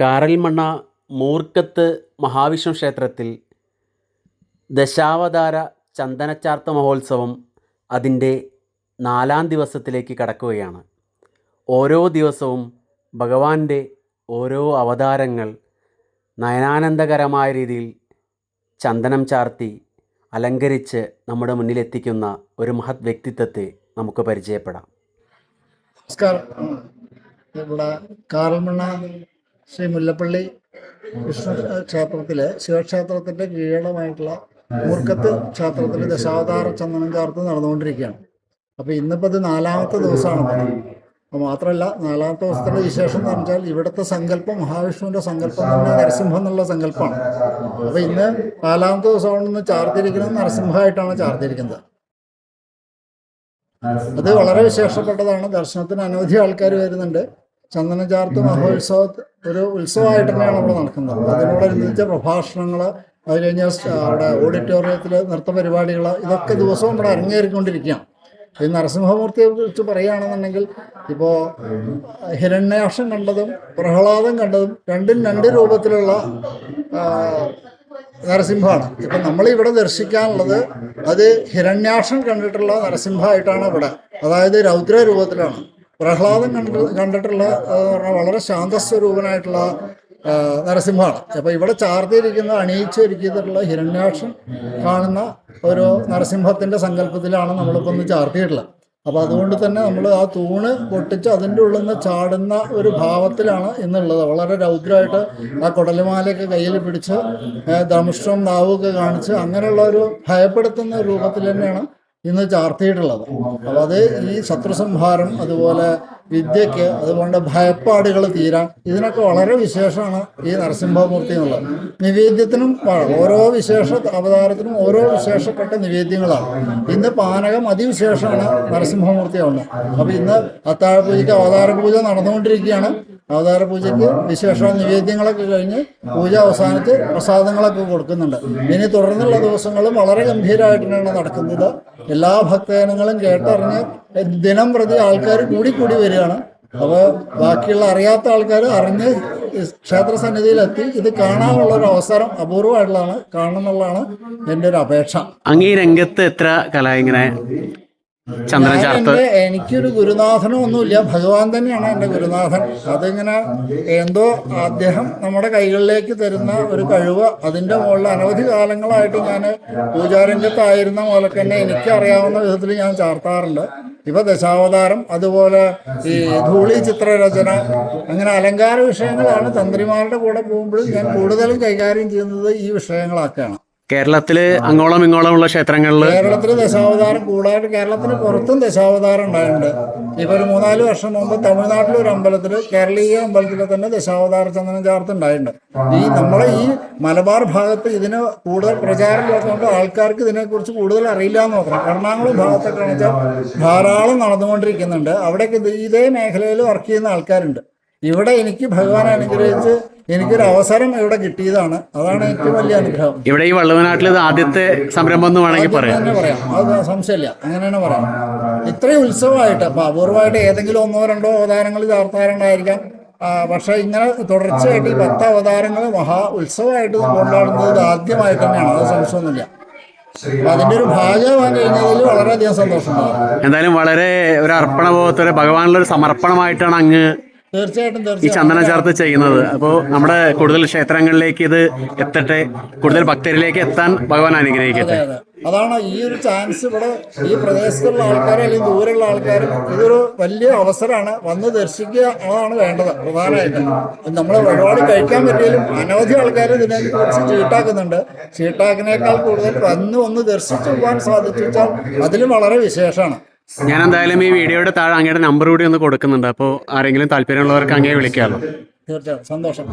കാറൽമണ്ണ മൂർക്കത്ത് മഹാവിഷ്ണു ക്ഷേത്രത്തിൽ ദശാവതാര ചന്ദനച്ചാർത്ത മഹോത്സവം അതിന്റെ നാലാം ദിവസത്തിലേക്ക് കടക്കുകയാണ്. ഓരോ ദിവസവും ഭഗവാന്റെ ഓരോ അവതാരങ്ങൾ നയനാനന്ദകരമായ രീതിയിൽ ചന്ദനം ചാർത്തി അലങ്കരിച്ച് നമ്മുടെ മുന്നിലെത്തിക്കുന്ന ഒരു മഹത് വ്യക്തിത്വത്തെ നമുക്ക് പരിചയപ്പെടാം. നമസ്കാരം. ഇവിടെ കാറൽമണ്ണ ശ്രീ മുല്ലപ്പള്ളി കൃഷ്ണ ക്ഷേത്രത്തിലെ ശിവക്ഷേത്രത്തിന്റെ കീഴടമായിട്ടുള്ള മൂർക്കത്ത് ക്ഷേത്രത്തിൽ ദശാവതാര ചന്ദനം ചേർത്ത് നടന്നുകൊണ്ടിരിക്കുകയാണ്. അപ്പൊ ഇന്നിപ്പോ ഇത് നാലാമത്തെ ദിവസമാണ്. അപ്പൊ മാത്രമല്ല നാലാമത്തെ ദിവസത്തിന്റെ വിശേഷം എന്ന് പറഞ്ഞാൽ ഇവിടുത്തെ സങ്കല്പം മഹാവിഷ്ണുവിന്റെ സങ്കല്പം തന്നെ നരസിംഹം എന്നുള്ള സങ്കല്പമാണ്. അപ്പൊ ഇന്ന് നാലാമത്തെ ദിവസമാണ് ഇന്ന് ചാർത്തിരിക്കുന്നത് നരസിംഹമായിട്ടാണ് ചാർത്തിരിക്കുന്നത്. അത് വളരെ വിശേഷപ്പെട്ടതാണ്. ദർശനത്തിന് അനവധി ആൾക്കാർ വരുന്നുണ്ട്. ചന്ദന ചാർത്ത് മഹോത്സവ ഒരു ഉത്സവമായിട്ട് തന്നെയാണ് അവിടെ നടക്കുന്നത് അതിനോടനുബന്ധിച്ച പ്രഭാഷണങ്ങൾ അത് കഴിഞ്ഞ അവിടെ ഓഡിറ്റോറിയത്തിൽ നൃത്ത പരിപാടികൾ ഇതൊക്കെ ദിവസവും ഇവിടെ അരങ്ങേറിക്കൊണ്ടിരിക്കുകയാണ്. ഈ നരസിംഹമൂർത്തിയെ കുറിച്ച് പറയുകയാണെന്നുണ്ടെങ്കിൽ ഇപ്പോൾ ഹിരണ്യാക്ഷം കണ്ടതും പ്രഹ്ലാദം കണ്ടതും രണ്ടും രണ്ട് രൂപത്തിലുള്ള നരസിംഹമാണ്. ഇപ്പം നമ്മളിവിടെ ദർശിക്കാനുള്ളത് അത് ഹിരണ്യാക്ഷം കണ്ടിട്ടുള്ള നരസിംഹമായിട്ടാണ് ഇവിടെ. അതായത് രൗദ്ര രൂപത്തിലാണ്. പ്രഹ്ലാദം കണ്ട കണ്ടിട്ടുള്ള വളരെ ശാന്തസ്വരൂപനായിട്ടുള്ള നരസിംഹമാണ്. അപ്പൊ ഇവിടെ ചാർത്തിയിരിക്കുന്ന അണിയിച്ചൊരുക്കിയിട്ടുള്ള ഹിരണ്യാക്ഷൻ കാണുന്ന ഒരു നരസിംഹത്തിന്റെ സങ്കല്പത്തിലാണ് നമ്മളിപ്പോ ഒന്ന് ചാർത്തിയിട്ടുള്ളത്. അപ്പൊ അതുകൊണ്ട് തന്നെ നമ്മൾ ആ തൂണ് പൊട്ടിച്ച് അതിന്റെ ഉള്ളിൽ നിന്ന് ചാടുന്ന ഒരു ഭാവത്തിലാണ് ഇന്നുള്ളത്. വളരെ രൗദ്രമായിട്ട് ആ കുടലുമാലയൊക്കെ കയ്യിൽ പിടിച്ച് ഏഹ്, ദംഷ്ട്രം നാവൊക്കെ കാണിച്ച് അങ്ങനെയുള്ള ഒരു ഭയപ്പെടുത്തുന്ന രൂപത്തിൽ തന്നെയാണ് ഇന്ന് ചാർത്തിയിട്ടുള്ളത്. അപ്പോൾ അത് ഈ ശത്രുസംഹാരം അതുപോലെ വിദ്യയ്ക്ക് അതുകൊണ്ട് ഭയപ്പാടുകൾ തീരാൻ ഇതിനൊക്കെ വളരെ വിശേഷമാണ് ഈ നരസിംഹമൂർത്തി എന്നുള്ളത്. നിവേദ്യത്തിനും ഓരോ വിശേഷ അവതാരത്തിനും ഓരോ വിശേഷപ്പെട്ട നിവേദ്യങ്ങളാണ്. ഇന്ന് പാനകം അതിവിശേഷമാണ് നരസിംഹമൂർത്തിയാണ് അപ്പോൾ ഇന്ന് അത്താഴ പൂജയ്ക്ക് അവതാര പൂജ നടന്നുകൊണ്ടിരിക്കുകയാണ്. അവതാര പൂജയ്ക്ക് വിശേഷ നിവേദ്യങ്ങളൊക്കെ കഴിഞ്ഞ് പൂജ അവസാനിച്ച് പ്രസാദങ്ങളൊക്കെ കൊടുക്കുന്നുണ്ട്. ഇനി തുടർന്നുള്ള ദിവസങ്ങളും വളരെ ഗംഭീരമായിട്ടാണ് നടക്കുന്നത്. എല്ലാ ഭക്തജനങ്ങളും കേട്ടറിഞ്ഞ് ദിനം പ്രതി ആൾക്കാർ കൂടി കൂടി വരികയാണ്. അപ്പോൾ ബാക്കിയുള്ള അറിയാത്ത ആൾക്കാർ അറിഞ്ഞ് ക്ഷേത്ര സന്നിധിയിലെത്തി. ഇത് കാണാനുള്ള ഒരു അവസരം അപൂർവമായിട്ടുള്ളതാണ് കാണണം എന്നുള്ളതാണ് എന്റെ ഒരു അപേക്ഷ. അങ്ങ് രംഗത്ത് എത്ര കല ഇങ്ങനെ ചാർത്ത്. എനിക്കൊരു ഗുരുനാഥനോ ഒന്നുമില്ല. ഭഗവാൻ തന്നെയാണ് എന്റെ ഗുരുനാഥൻ. അതിങ്ങനെ എന്തോ അദ്ദേഹം നമ്മുടെ കൈകളിലേക്ക് തരുന്ന ഒരു കഴിവ് അതിന്റെ മുകളിൽ അനവധി കാലങ്ങളായിട്ട് ഞാൻ പൂജാരംഗത്തായിരുന്ന പോലെ തന്നെ എനിക്ക് അറിയാവുന്ന വിധത്തിൽ ഞാൻ ചാർത്താറുണ്ട്. ഇപ്പൊ ദശാവതാരം അതുപോലെ ഈ ധൂളി ചിത്രരചന അങ്ങനെ അലങ്കാര വിഷയങ്ങളാണ് തന്ത്രിമാരുടെ കൂടെ പോകുമ്പോഴും ഞാൻ കൂടുതലും കൈകാര്യം ചെയ്യുന്നത് ഈ വിഷയങ്ങളൊക്കെയാണ് കേരളത്തിൽ അങ്ങോളം ഇങ്ങോളം ഉള്ള ക്ഷേത്രങ്ങളിൽ കേരളത്തിൽ ദശാവതാരം കൂടുതലായിട്ട് കേരളത്തിന് പുറത്തും ദശാവതാരം ഉണ്ടായിട്ടുണ്ട്. ഇപ്പൊ ഒരു മൂന്നാൽ വർഷം മുമ്പ് തമിഴ്നാട്ടിലെ ഒരു അമ്പലത്തിൽ കേരളീയ അമ്പലത്തിൽ തന്നെ ദശാവതാര ചന്ദനം ചേർത്തുണ്ടായിട്ടുണ്ട് ഈ നമ്മളെ ഈ മലബാർ ഭാഗത്ത് ഇതിന് കൂടുതൽ പ്രചാരം കൊടുത്തുകൊണ്ട് ആൾക്കാർക്ക് ഇതിനെക്കുറിച്ച് കൂടുതൽ അറിയില്ല എന്ന് നോക്കണം. എറണാകുളം ഭാഗത്തൊക്കെ വെച്ചാൽ ധാരാളം നടന്നുകൊണ്ടിരിക്കുന്നുണ്ട്. അവിടെയൊക്കെ ഇതേ മേഖലയിൽ വർക്ക് ചെയ്യുന്ന ആൾക്കാരുണ്ട്. ഇവിടെ എനിക്ക് ഭഗവാൻ അനുഗ്രഹിച്ച് എനിക്കൊരു അവസരം ഇവിടെ കിട്ടിയതാണ്. അതാണ് ഏറ്റവും വലിയ അനുഗ്രഹം. ഇവിടെ ഈ വള്ളുവനാട്ടിൽ ഇത് ആദ്യത്തെ സംരംഭം എന്ന് വേണമെങ്കിൽ പറയാം. തന്നെ പറയാം. അത് സംശയമില്ല. അങ്ങനെയാണ് പറയാം. ഇത്രയും ഉത്സവമായിട്ട് അപ്പൊ അപൂർവമായിട്ട് ഏതെങ്കിലും ഒന്നോ രണ്ടോ അവതാരങ്ങൾ ചേർത്താറുണ്ടായിരിക്കാം പക്ഷെ ഇങ്ങനെ തുടർച്ചയായിട്ട് ഈ പത്ത് അവതാരങ്ങൾ മഹാ ഉത്സവമായിട്ട് കൊണ്ടാടുന്നത് ആദ്യമായിട്ട് തന്നെയാണ്. അത് സംശയമൊന്നുമില്ല. അതിന്റെ ഒരു ഭാഗമാകാൻ കഴിഞ്ഞതിൽ വളരെയധികം സന്തോഷമുണ്ടാകും എന്തായാലും വളരെ ഒരു അർപ്പണബോധത്തോടെ ഭഗവാനുള്ള ഒരു സമർപ്പണമായിട്ടാണ് അങ്ങ് തീർച്ചയായിട്ടും ഈ ചന്ദന ചേർത്ത് ചെയ്യുന്നത്. അപ്പോൾ നമ്മുടെ കൂടുതൽ ക്ഷേത്രങ്ങളിലേക്ക് ഇത് എത്തട്ടെ. കൂടുതൽ ഭക്തരിലേക്ക് എത്താൻ ഭഗവാൻ അനുഗ്രഹിക്കട്ടെ. അതെ അതെ. അതാണ് ഈ ഒരു ചാൻസ് ഇവിടെ ഈ പ്രദേശത്തുള്ള ആൾക്കാരും അല്ലെങ്കിൽ ദൂരെയുള്ള ആൾക്കാരും ഇതൊരു വലിയ അവസരമാണ് വന്ന് ദർശിക്കുക അതാണ് വേണ്ടത് പ്രധാനമായിട്ടും. നമ്മൾ ഒരുപാട് കഴിക്കാൻ പറ്റിയാലും അനവധി ആൾക്കാർ ഇതിനെ കുറിച്ച് ചീട്ടാക്കുന്നുണ്ട്. ചീട്ടാക്കിനേക്കാൾ കൂടുതൽ വന്ന് ഒന്ന് ദർശിച്ചു പോകാൻ സാധിച്ചു വെച്ചാൽ അതിലും വളരെ വിശേഷമാണ്. ഞാൻ എന്തായാലും ഈ വീഡിയോയുടെ താഴെ അങ്ങയുടെ നമ്പർ കൂടി ഒന്ന് കൊടുക്കുന്നുണ്ട്. അപ്പോൾ ആരെങ്കിലും താല്പര്യമുള്ളവർക്ക് അങ്ങേ വിളിക്കാമല്ലോ. തീർച്ചയായും സന്തോഷം.